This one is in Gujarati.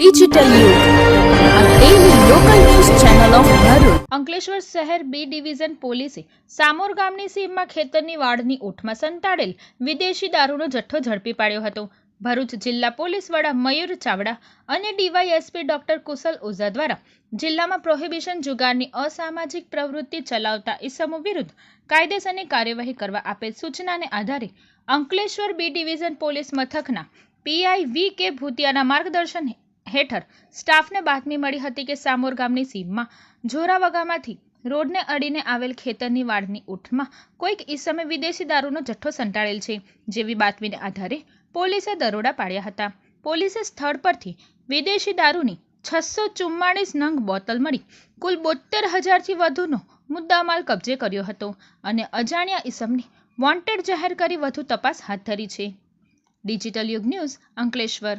ડિજિટલ. અંકલેશ્વર શહેર બી ડિવિઝન પોલીસે સામોર ગામની સીમમાં ખેતરની વાડની ઓઠમાં સંતાડેલ વિદેશી દારૂનો જથ્થો ઝડપી પાડ્યો હતો ભરૂચ જિલ્લા પોલીસ વડા મયુર ચાવડા અને ડીવાયએસપી ડોક્ટર કુશલ ઓઝા દ્વારા જિલ્લામાં પ્રોહિબિશન જુગારની અસામાજિક પ્રવૃત્તિ ચલાવતા ઇસમો વિરુદ્ધ કાયદેસરની કાર્યવાહી કરવા આપેલ સૂચનાને આધારે અંકલેશ્વર બી ડિવિઝન પોલીસ મથકના પીઆઈ વી કે ભૂતિયાના માર્ગદર્શન હેઠળ સ્ટાફને બાતમી મળી હતી કે સામોર ગામની સીમમાં જોરાવગામાંથી રોડને અડીને આવેલ ખેતરની વાડની ઊંટમાં કોઈક ઈસમે વિદેશી દારૂનો જથ્થો સંતાડેલ છે, જેવી બાતમીને આધારે પોલીસે દરોડા પાડ્યા હતા. પોલીસે સ્થળ પરથી વિદેશી દારૂની છસો ચુમ્માળીસ નંગ બોટલ મળી કુલ બોતેર હજારથી વધુનો મુદ્દામાલ કબજે કર્યો હતો અને અજાણ્યા ઈસમને વોન્ટેડ જાહેર કરી વધુ તપાસ હાથ ધરી છે. ડિજિટલ યુગ ન્યૂઝ અંકલેશ્વર.